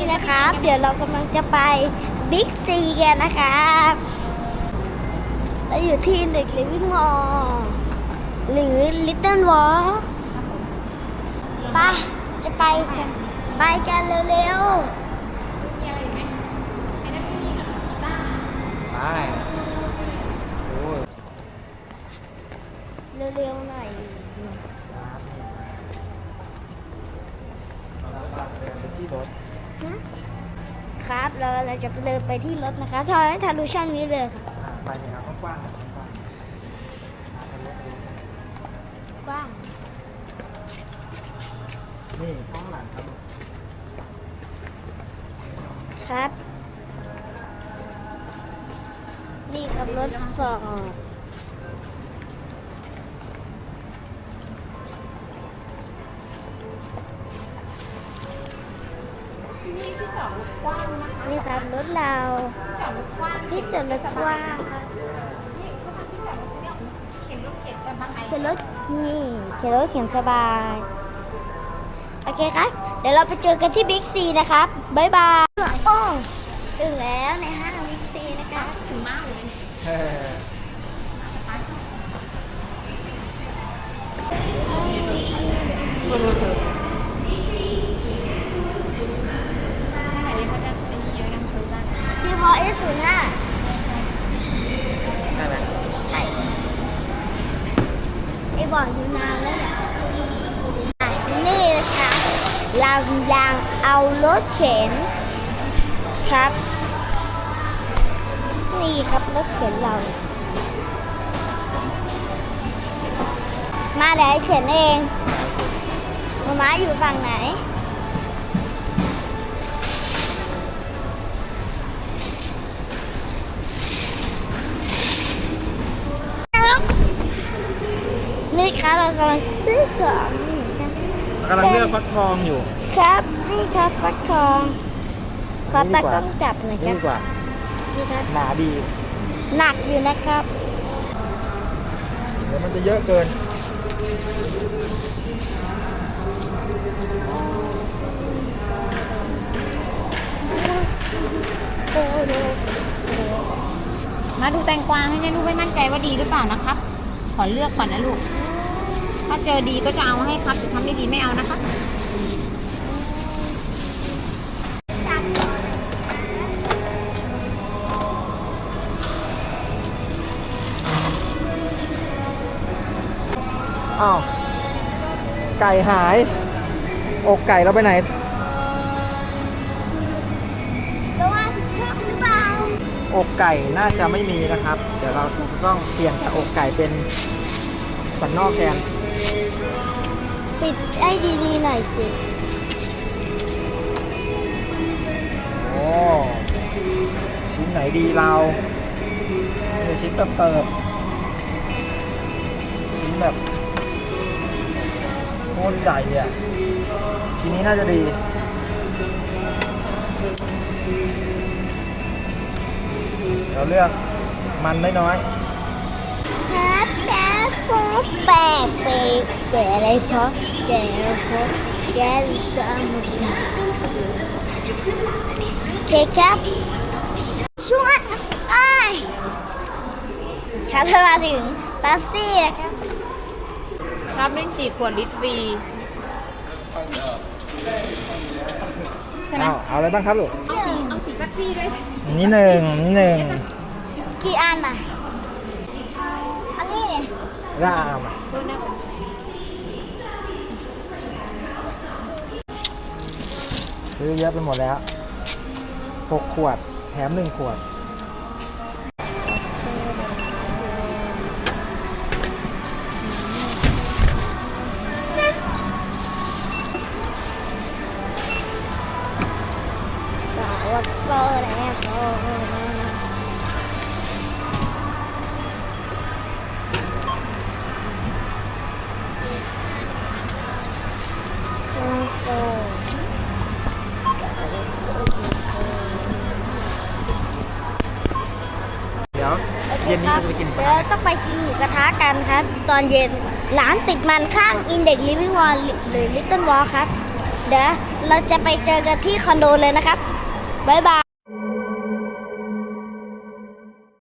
นี่นะครับ เดี๋ยวเรากำลังจะไปบิ๊กซีกันนะครับเราอยู่ที่เด็กลิวิ่งมอหรือลิตเติ้ลวอล์กไปจะไปไปกันเร็วไปโอ้ยๆ เร็วๆหน่อยที่รถ ครับ เราเราจะเดินไปที่รถนะคะทอยทะลุช่องนี้เลยค่ะ ไปเนี่ยครับกว้างๆกว้างกว้างๆนี่ห้องหลังครับ ครับ นี่ครับรถสอง นี่ที่จอดรถกว้างนะคะนี่ครับรถเราจอดรถกว้างที่จอดรถกว้างครับนี่ก็ทำที่จอดรถเนี่ยเข็นรถเข็นแต่มาไงเข็นรถนี่เข็นรถเข็นสบายโอเคครับ เดี๋ยวเราไปเจอกันที่บิ๊กซีนะครับบ๊ายบายโอ้ถึงแล้วในห้างบิ๊กซีนะคะถึงมากเลยเนี่ย เฮ้ย ถ้าไหนเขาจะเป็นเยอะนะซื้อได้ ดีพอเอสศูนย์ห้า ใช่ไหม ใช่ไอ้ บอกอยู่นานแล้วเนี่ยอะนี่นะคะเรากำลังเอารถเข็นครับ นี่ครับรถเข็นเรา มาได้เข็นเองมามาอยู่ฝั่งไหน ครับเรากำลังซื้อของอยู่ครับกำลังเลือกฟักทองอยู่ครับ นี่ครับฟักทอง ขอตากล้องจับหน่อยคนี่รับดีกว่านี่ครับ หนาดีหนักอยู่นะครับ เดี๋ยวมันจะเยอะเกินโอ้โหมาดูแตงกวาให้นะลูกไม่มั่นใจว่าดีหรือเปล่านะครับ ขอเลือกก่อนนะลูก ถ้าเจอดีก็จะเอาให้ครับแต่ทำไม่ดีไม่เอานะคะอ้าวไก่หาย อกไก่เราไปไหนแล้วว่าชอบหรือเปล่าอกไก่น่าจะไม่มีนะครับ เดี๋ยวเราจะต้องเปลี่ยนจากอกไก่เป็นสันนอกแทน ปิดให้ดีๆหน่อยสิโอ้ชิ้นไหนดีเราเนี่ยชิ้นเติบเติบๆชิ้นแบบโคตรใหญ่อะชิ้นนี้น่าจะดีเราเลือกมันน้อย แล้วฟูแปลกไปแก่อะไรเพราะแก่เพราะแก่สมุทรโอเคครับช่วยอ้ายครับถ้ามาถึงปั๊บซี่นะครับรับลิ้นจี่ขวดลิตรฟรีใช่ไหมเอาเอาอะไรบ้างครับลูกเอาสีเอาสีแป๊บซี่ด้วยนนี้หนึ่งนนี้หนึ่งกี่อันอะ ร่ามอะซื้อเยอะไปหมดแล้วหกขวด แถมหนึ่งขวด สาวโปรแล้ว ย็นคนี้รับจะไปกินปเดี๋ยวลาเราต้องไปกินหมูกระทะกันครับ ตอนเย็นร้านติดมันข้าง Index Living Wall หรือ Little Wall ครับ เดี๋ยวเราจะไปเจอกันที่คอนโดเลยนะครับ บ๊ายบาย